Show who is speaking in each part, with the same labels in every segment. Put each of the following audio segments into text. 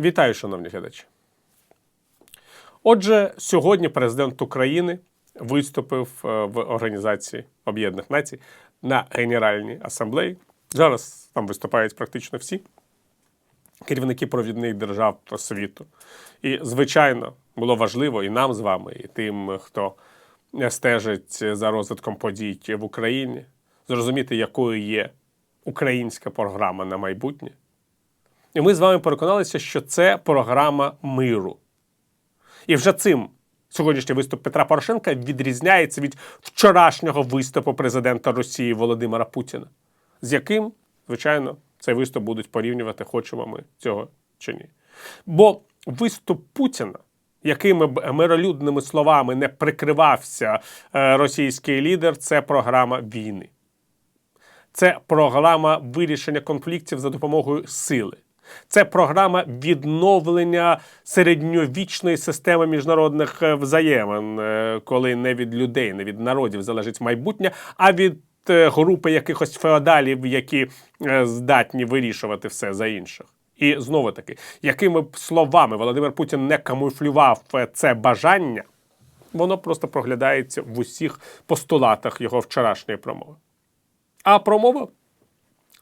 Speaker 1: Вітаю, шановні глядачі. Отже, сьогодні президент України виступив е, в Організації Об'єднаних Націй на Генеральній асамблеї. Зараз там виступають практично всі керівники провідних держав та світу. І, звичайно, було важливо і нам з вами, і тим, хто стежить за розвитком подій в Україні, зрозуміти, якою є українська програма на майбутнє. І ми з вами переконалися, що це програма миру. І вже цим сьогоднішній виступ Петра Порошенка відрізняється від вчорашнього виступу президента Росії Володимира Путіна, з яким, звичайно, цей виступ будуть порівнювати, хочемо ми цього чи ні. Бо виступ Путіна, якими б миролюдними словами не прикривався е, російський лідер, це програма війни. Це програма вирішення конфліктів за допомогою сили. Це програма відновлення середньовічної системи міжнародних е, взаємин, е, коли не від людей, не від народів залежить майбутнє, а від е, групи якихось феодалів, які здатні вирішувати все за інших. І знову таки, якими б словами Володимир Путін не камуфлював це бажання, воно просто проглядається в усіх постулатах його вчорашньої промови. А промова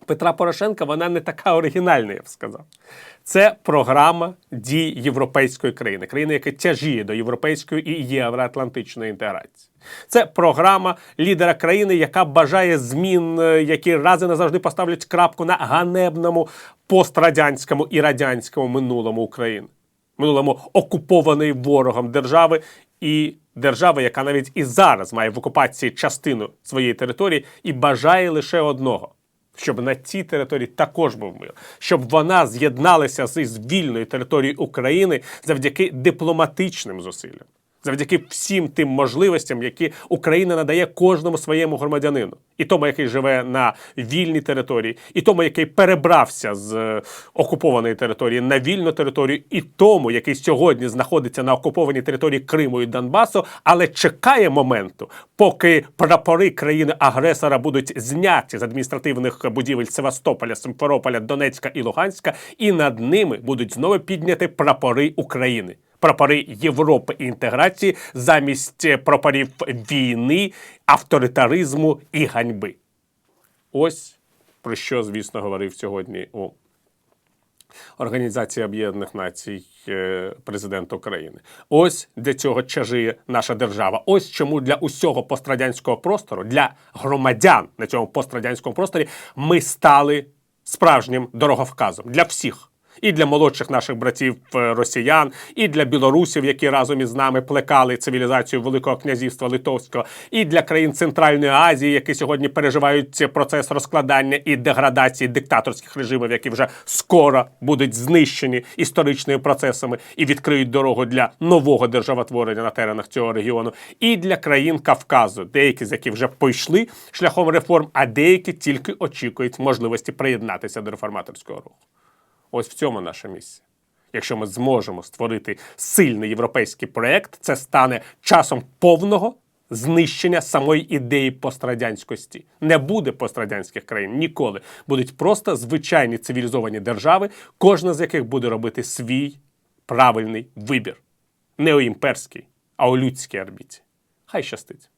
Speaker 1: Петра Порошенка вона не така оригінальна, я б сказав. Це програма дій європейської країни, країни, яка тяжіє до європейської і євроатлантичної інтеграції. Це програма лідера країни, яка бажає змін, е, які раз і назавжди поставлять крапку на ганебному пострадянському і радянському минулому України, минулому окупованої ворогом держави і держави, яка навіть і зараз має в окупації частину своєї території і бажає лише одного. Щоб на цій території також був мир, щоб вона з'єдналася з вільною територією України завдяки дипломатичним зусиллям, завдяки всім тим можливостям, які Україна надає кожному своєму громадянину, і тому, який живе на вільній території, і тому, який перебрався з е, окупованої території на вільну територію, і тому, який сьогодні знаходиться на окупованій території Криму і Донбасу, але чекає моменту, поки прапори країни-агресора будуть зняті з адміністративних будівель Севастополя, Симферополя, Донецька і Луганська, і над ними будуть знову підняти прапори України. Прапори Європи і інтеграції замість е, прапорів війни, авторитаризму і ганьби. Ось про що, звісно, говорив сьогодні у Організації Об'єднаних Націй е, президент України. Ось для цього чажиє наша держава. Ось чому для усього пострадянського простору, для громадян на цьому пострадянському просторі ми стали справжнім дороговказом для всіх. І для молодших наших братів е, росіян, і для білорусів, які разом із нами плекали цивілізацію Великого князівства Литовського, і для країн Центральної Азії, які сьогодні переживають процес розкладання і деградації диктаторських режимів, які вже скоро будуть знищені історичними процесами і відкриють дорогу для нового державотворення на теренах цього регіону, і для країн Кавказу, деякі з яких вже пішли шляхом реформ, а деякі тільки очікують можливості приєднатися до реформаторського руху. Ось в цьому наша місія. Якщо ми зможемо створити сильний європейський проєкт, це стане часом повного знищення самої ідеї пострадянськості. Не буде пострадянських країн ніколи. Будуть просто звичайні цивілізовані держави, кожна з яких буде робити свій правильний вибір. Не у імперській, а у людській орбіті. Хай щастить.